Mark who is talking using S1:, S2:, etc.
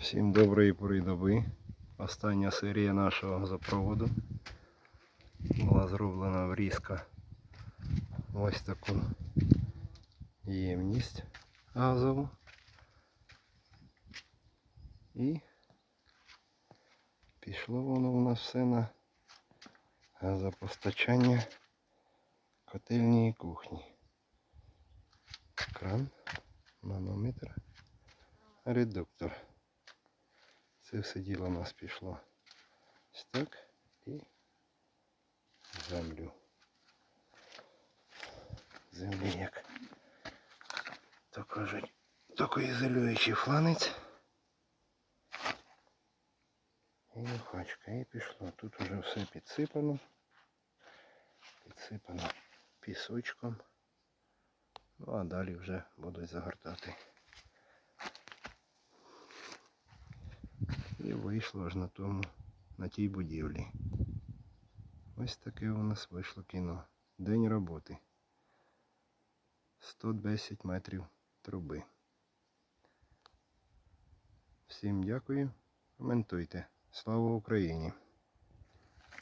S1: Всім доброї пори доби. Остання серія нашого газопроводу була зроблена врізка в ось таку ємність газову. І пішло воно у нас все на газопостачання котельні і кухні. Кран, манометр, редуктор. Це все діло у нас пішло ось так і землю. Землі як тільки ізолюючий фланець. І нюхачка, і пішло. Тут уже все підсипано. Підсипано пісочком. Ну а далі вже будуть загортати. І вийшло аж на тому, на тій будівлі. Ось таке у нас вийшло кіно. День роботи. 110 метрів труби. Всім дякую. Коментуйте. Слава Україні!